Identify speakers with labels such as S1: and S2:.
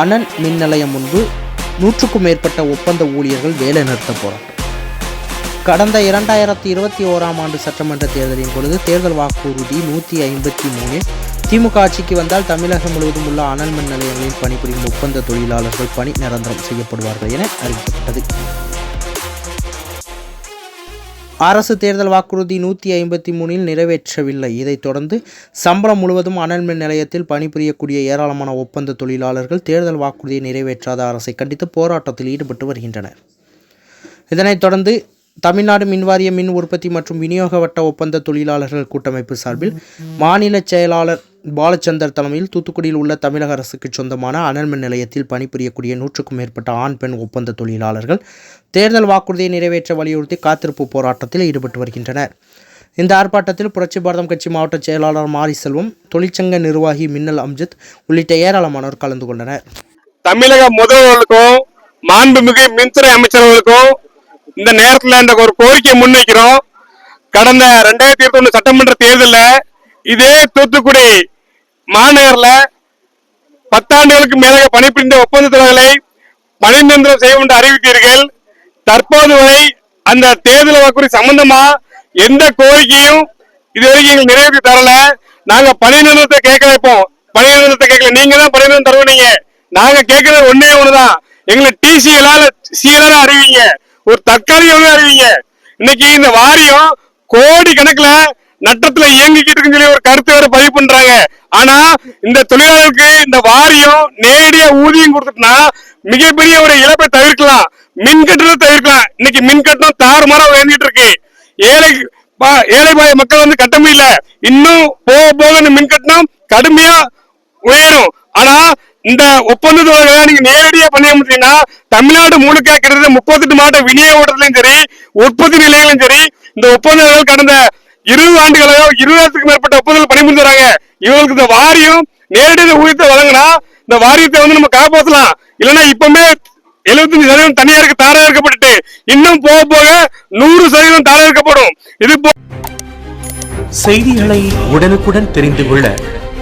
S1: அனல் மின் நிலையம் முன்பு நூற்றுக்கும் மேற்பட்ட ஒப்பந்த ஊழியர்கள் வேலைநிறுத்த போராட்டம். கடந்த இரண்டாயிரத்தி இருபத்தி ஓராம் ஆண்டு சட்டமன்ற தேர்தலின் பொழுது தேர்தல் வாக்குறுதி நூற்றி ஐம்பத்தி மூணில் திமுக ஆட்சிக்கு வந்தால் தமிழகம் முழுவதும் உள்ள அனல் மின் நிலையங்களில் பணிபுரியும் ஒப்பந்த தொழிலாளர்கள் பணி நிரந்தரம் செய்யப்படுவார்கள் என அறிவிக்கப்பட்டது. அரசு தேர்தல் வாக்குறுதி நூற்றி ஐம்பத்தி மூணில் நிறைவேற்றவில்லை. இதைத் தொடர்ந்து சம்பளம் முழுவதும் அனல் மின் நிலையத்தில் பணிபுரியக்கூடிய ஏராளமான ஒப்பந்த தொழிலாளர்கள் தேர்தல் வாக்குறுதியை நிறைவேற்றாத அரசை கண்டித்து போராட்டத்தில் ஈடுபட்டு வருகின்றனர். இதனைத் தொடர்ந்து தமிழ்நாடு மின்வாரிய மின் உற்பத்தி மற்றும் விநியோக வட்ட ஒப்பந்த தொழிலாளர்கள் கூட்டமைப்பு சார்பில் மாநில செயலாளர் பாலச்சந்தர் தலைமையில் தூத்துக்குடியில் உள்ள தமிழக அரசுக்கு சொந்தமான அனல் மின் நிலையத்தில் பணிபுரியக்கூடிய நூற்றுக்கும் மேற்பட்ட ஆண் பெண் ஒப்பந்த தொழிலாளர்கள் தேர்தல் வாக்குறுதியை நிறைவேற்ற வலியுறுத்தி காத்திருப்பு போராட்டத்தில் ஈடுபட்டு வருகின்றனர். இந்த ஆர்ப்பாட்டத்தில் புரட்சி பாரதம் கட்சி மாவட்ட செயலாளர் மாரி செல்வம் தொழிற்சங்க நிர்வாகி மின்னல் அம்ஜித் உள்ளிட்ட ஏராளமானோர் கலந்து கொண்டனர்.
S2: தமிழக முதல்வர்களுக்கும் மாண்புமிகு மின்துறை அமைச்சர்களுக்கும் இந்த நேரத்துல இந்த ஒரு கோரிக்கையை முன்வைக்கிறோம். கடந்த ரெண்டாயிரத்தி இருபத்தி ஒண்ணு சட்டமன்ற தேர்தலில் இதே தூத்துக்குடி மாநகரில் பத்தாண்டுகளுக்கு மேலாக பணிபுரிந்த ஒப்பந்த தொழிலாளர்களை பணி நிரந்தரம் செய்யும் என்று அறிவித்தீர்கள். தற்போது வரை அந்த தேர்தல் வாக்குறுதி சம்பந்தமா எந்த கோரிக்கையும் இதுவரைக்கும் எங்களுக்கு நிறைவேற்றி தரல. நாங்க பணி நிறுவனத்தை கேட்க வைப்போம். பணி நிறுவனத்தை கேட்கல. நீங்க தான் பணி நிறுவனம் தருவீங்க. நாங்க கேட்கறது ஒன்னே ஒண்ணுதான். எங்களை டிசிஎலால சிஎலால அறிவிங்க. ஒரு தற்காலிக அறிவிங்க இன்னைக்கு இந்த வாரியம் கோடி கணக்குல நட்டத்துல இயங்கிக்கிட்டு இருக்குன்னு சொல்லி ஒரு கருத்து வேற பதிவு பண்றாங்க. ஆனா இந்த தொழிலாளர்களுக்கு இந்த வாரியம் நேரடியா ஊதியம் கொடுத்துட்டுனா மிகப்பெரிய ஒரு இழப்பை தவிர்க்கலாம். மின் கட்டணத்தை தவிர்க்கலாம். இன்னைக்கு மின் கட்டணம் தாறுமாறா உயர்ந்துட்டு இருக்கு. ஏழை ஏழை மக்கள் வந்து கட்ட முடியல. இன்னும் போக போக இந்த மின் கட்டணம் கடுமையா இந்த ஒப்பந்த நீங்க நேரடியா பண்ண முடியும்னா தமிழ்நாடு முழுக்க கிட்டத்தட்ட முப்பத்தெட்டு மாவட்ட விநியோகத்திலும் சரி உற்பத்தி நிலையிலும் சரி இந்த ஒப்பந்தங்கள் கடந்த இருபது ஆண்டுகளாக இருபதாயிரத்துக்கு மேற்பட்ட ஒப்பந்தங்கள் பணிபுரிஞ்சாங்க இவங்களுக்கு இந்த வாரியம் நேரடியாக ஊதியத்தை வழங்கினா இந்த வாரியத்தை வந்து நம்ம காப்பாற்றலாம் இல்லைன்னா இப்பவுமே எழுபத்தஞ்சு சதவீதம் தனியாருக்கு தாரா இருக்கப்பட்டு இன்னும் போக போக நூறு சதவீதம் தாரா இருக்கப்படும் இது
S3: செய்திகளை உடனுக்குடன் தெரிந்து கொள்ள